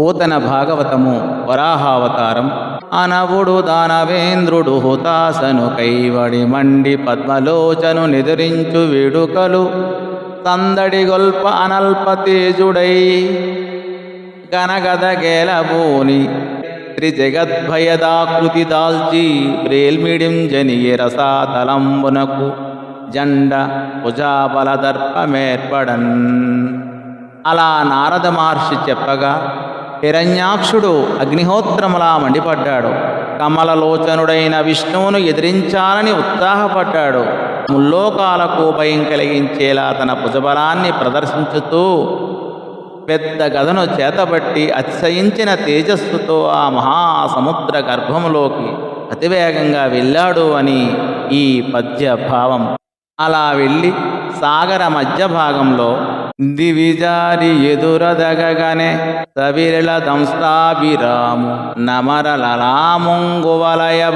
పూతన భాగవతము వరాహావతారం. అనవుడు దానవేంద్రుడు హుతాసను కైవడి మండి పద్మలోచను నిదురించు వేడుకలు. సందడి గొల్ప అనల్ప తేజుడై గనగదగేలబోని త్రిజగద్భయదాకృతి దాల్చి ప్రేల్మిడిం జనియ రసాతలంబునకు జండ భుజాబలదర్పమేర్పడన్. అలా నారద మహర్షి చెప్పగా హిరణ్యాక్షుడు అగ్నిహోత్రములా మండిపడ్డాడు. కమలలోచనుడైన విష్ణువును ఎదిరించాలని ఉత్సాహపడ్డాడు. ముల్లోకాలకు భయం కలిగించేలా తన భుజబలాన్ని ప్రదర్శించుతూ పెద్ద గదను చేతబట్టి అతిశయించిన తేజస్సుతో ఆ మహాసముద్ర గర్భములోకి అతివేగంగా వెళ్ళాడు అని ఈ పద్య భావం అలా వెళ్ళి సాగర మధ్య భాగంలో దివిజారి ఎదురదగగనే సవిరళ దంస్తాభిరాము నమరలలాముంగువలయ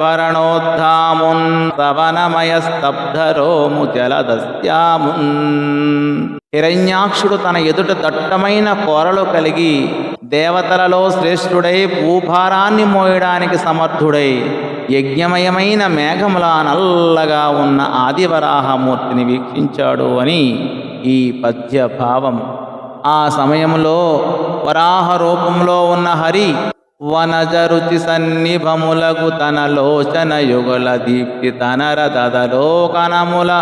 భరణోద్ధామున్ సవనమయ స్తబ్ధరోము జలదస్యామున్ హిరణ్యాక్షుడు తన ఎదుట దట్టమైన కోరలు కలిగి దేవతలలో శ్రేష్ఠుడై భూభారాన్ని మోయడానికి సమర్థుడై యజ్ఞమయమైన మేఘములా నల్లగా ఉన్న ఆదివరాహమూర్తిని వీక్షించాడు అని ఈ పద్య భావం ఆ సమయంలో వరాహ రూపంలో ఉన్న హరి వనజరుచి సన్నిభములగు తన లోచన యుగల దీప్తి తనర దదలోకనముల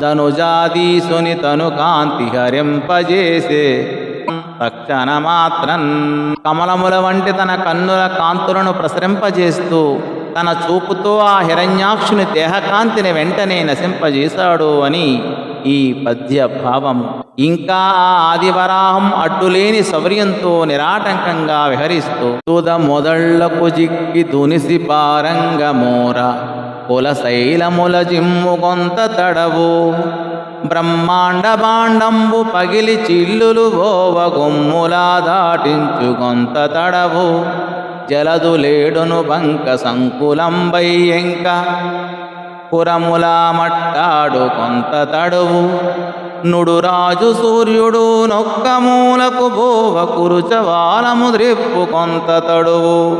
ధనుజాదీసుని తను కాంతి హరింపజేసే. తక్షణ మాత్రం కమలముల వంటి తన కన్నుల కాంతులను ప్రసరింపజేస్తూ తన చూపుతో ఆ హిరణ్యాక్షుని దేహకాంతిని వెంటనే నశింపజేశాడు అని ఈ పద్య భావము ఇంకా ఆ ఆదివరాహం అడ్డులేని శౌర్యంతో నిరాటంకంగా విహరిస్తూ తుద మొదళ్ళకు జిక్కి దునిసి పారంగ మోర కుల శైలముల జిమ్ము కొంత తడవు బ్రహ్మాండ బాండంబు పగిలి చిల్లులు ఓవ గుమ్ములా దాటించు కొంత తడవు జలదులేడును బంక సంకులంబై ఎంక పురములా మట్టాడు కొంత తడువు. నుడు రాజు సూర్యుడు నొక్క మూలకు భోవ కురుచవాలము ద్రిప్పు కొంత తడువు.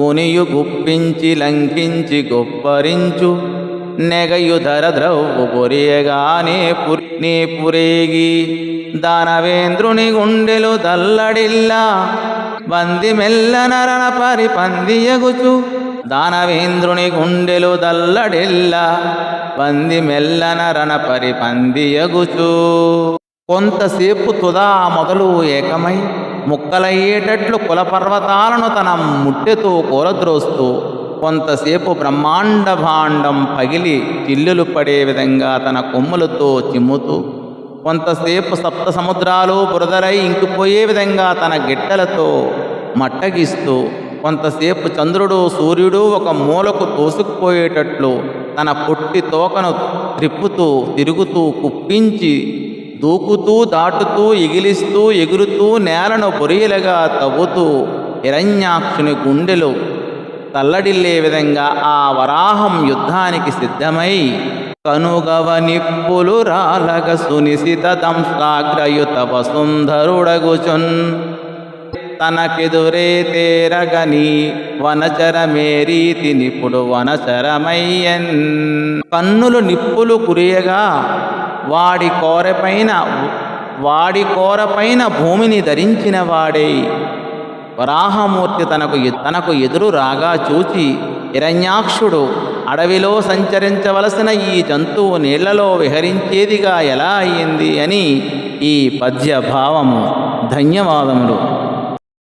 గునియు గుప్పించి లంకించి గొప్పరించు. నెగయు ధర ద్రవ్వు పొరియగానే పురి నీ పురేగి. దానవేంద్రుని గుండెలు దల్లడిల్లా. వంది మెల్ల నరణ పరి పందియగుచు దానవేంద్రుని గుండెలు దల్లడిల్లా పంది మెల్లన రణపరి పందియగుచు కొంతసేపు తుదా మొదలు ఏకమై ముక్కలయ్యేటట్లు కులపర్వతాలను తన ముట్టెతో కూలద్రోస్తూ కొంతసేపు బ్రహ్మాండ భాండం పగిలి చిల్లులు పడే విధంగా తన కొమ్ములతో చిమ్ముతూ కొంతసేపు సప్త సముద్రాలు బురదలై ఇంకిపోయే విధంగా తన గిట్టలతో మట్టగిస్తూ కొంతసేపు చంద్రుడు సూర్యుడు ఒక మూలకు తోసుకుపోయేటట్లు తన పొట్టి తోకను త్రిప్పుతూ తిరుగుతూ కుప్పించి దూకుతూ దాటుతూ ఎగిలిస్తూ ఎగురుతూ నేలను పొరియలుగా తవ్వుతూ హిరణ్యాక్షుని గుండెలు తల్లడిల్లే విధంగా ఆ వరాహం యుద్ధానికి సిద్ధమై కనుగవ నిప్పులు రాలగ సునిశిత దంశాగ్రయుత వసుంధరుడగుచున్. తనకెదురే తేరగని వనచరమేరీతి నిపుడు వనచరమయ్యన్. కన్నులు నిప్పులు కురియగా వాడి కోరపైన వాడి కోరపైన భూమిని ధరించిన వాడే. వరాహమూర్తి తనకు తనకు ఎదురు రాగా చూచి హిరణ్యాక్షుడు అడవిలో సంచరించవలసిన ఈ జంతువు నీళ్ళలో విహరించేదిగా ఎలా అయ్యింది అని ఈ పద్యభావము. ధన్యవాదములు.